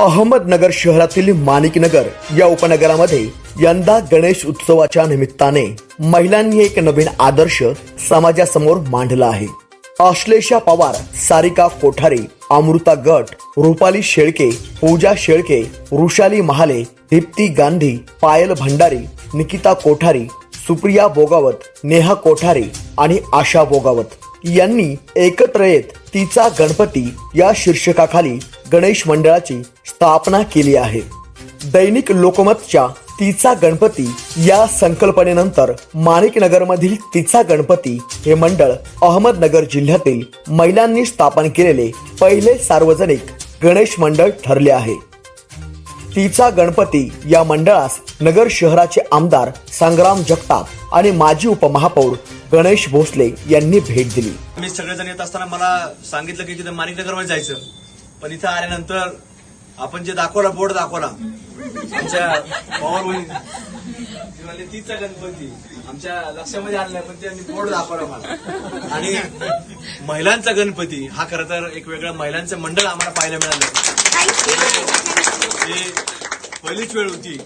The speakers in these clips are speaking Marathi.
अहमदनगर शहरातील माणिकनगर या उपनगरामध्ये यंदा गणेश उत्सवाच्या निमित्ताने महिलांनी एक नवीन आदर्श समाजासमोर मांडला आहे. आश्लेषा पवार सारिका कोठारे अमृता गट रुपाली शेळके पूजा शेळके वृषाली महाले दीप्ती गांधी पायल भंडारी निकिता कोठारी सुप्रिया बोगावत नेहा कोठारे आणि आशा बोगावत यांनी एकत्र येत तिचा गणपती या शीर्षकाखाली गणेश मंडळाची स्थापना केली आहे. दैनिक लोकमतच्या तिचा गणपती या संकल्पनेनंतर माणिकनगरमधील तिचा गणपती हे मंडळ अहमदनगर जिल्ह्यातील महिलांनी स्थापन केलेले पहिले सार्वजनिक गणेश मंडळ ठरले आहे. तिचा गणपती या मंडळास नगर शहराचे आमदार संग्राम जगताप आणि माजी उपमहापौर गणेश भोसले यांनी भेट दिली. मी सगळेजण येत असताना मला सांगितलं की तिथे माणिकनगरमध्ये जायचं. पण इथं आल्यानंतर आपण जे दाखवला बोर्ड दाखवला. आमच्या पवार ती म्हणली तिचा गणपती. आमच्या लक्षामध्ये आलं नाही पण त्यांनी बोर्ड दाखवला मला. आणि महिलांचा गणपती हा खरं तर एक वेगळं महिलांचं मंडळ आम्हाला पाहायला मिळालं. ही पहिलीच वेळ होती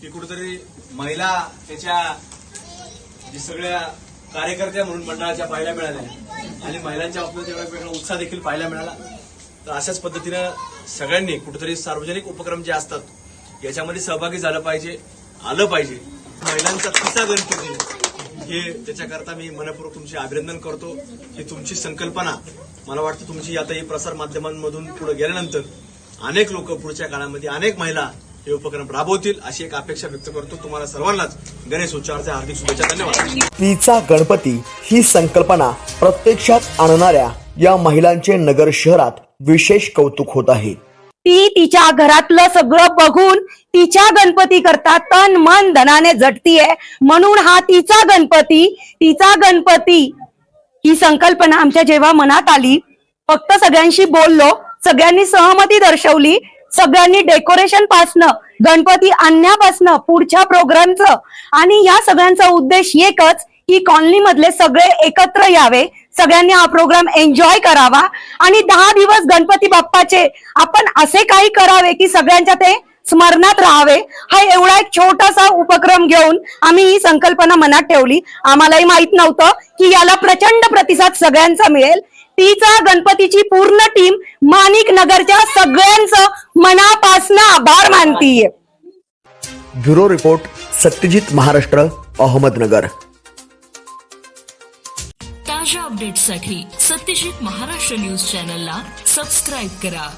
की कुठेतरी महिला त्याच्या जे सगळ्या कार्यकर्त्या म्हणून मंडळाच्या पाहायला मिळाल्या. आणि महिलांच्या बाबतीत एवढा वेगळा उत्साह देखील पाहायला मिळाला. तर अशाच पद्धतीनं सगळ्यांनी कुठेतरी सार्वजनिक उपक्रम जे असतात याच्यामध्ये सहभागी झालं पाहिजे आलं पाहिजे. महिलांचा तिचा गणपती हे त्याच्याकरता मी मनपूर्वक तुमचे अभिनंदन करतो. ही तुमची संकल्पना मला वाटतं तुमची आता ही प्रसार माध्यमांमधून पुढे गेल्यानंतर अनेक लोक पुढच्या काळामध्ये अनेक महिला हे उपक्रम राबवतील अशी एक अपेक्षा व्यक्त करतो. तुम्हाला सर्वांनाच गणेश उत्सवाच्या हार्दिक शुभेच्छा. धन्यवाद. तिचा गणपती ही संकल्पना प्रत्यक्षात आणणाऱ्या या महिलांचे नगर शहरात विशेष कौतुक होत आहे. ती तिच्या घरातलं सगळं बघून तिच्या गणपती करता तन मन धनाने झटतीये. म्हणून हा तिचा गणपती तिचा गणपती ही संकल्पना आमच्या जेव्हा मनात आली फक्त सगळ्यांशी बोललो सगळ्यांनी सहमती दर्शवली सगळ्यांनी डेकोरेशन पासनं गणपती आणण्यापासनं पुढच्या प्रोग्रामचं आणि या सगळ्यांचा उद्देश एकच की कॉलनी मधले सगळे एकत्र यावे सगळ्यांनी हा प्रोग्राम एन्जॉय करावा. आणि दहा दिवस गणपती बाप्पाचे आपण असे काही करावे की सगळ्यांच्या ते स्मरणात राहावे. हा एवढा एक छोटासा उपक्रम घेऊन आम्ही ही संकल्पना मनात ठेवली. आम्हालाही माहीत नव्हतं की याला प्रचंड प्रतिसाद सगळ्यांचा मिळेल. तिचा गणपतीची पूर्ण टीम माणिक नगरच्या सगळ्यांचं मनापासनं आभार मानतीये. Bureau report Satyajit Maharashtra Ahmednagar. ताज्या अपडेट्ससाठी सत्यजित महाराष्ट्र न्यूज चॅनलला सबस्क्राईब करा.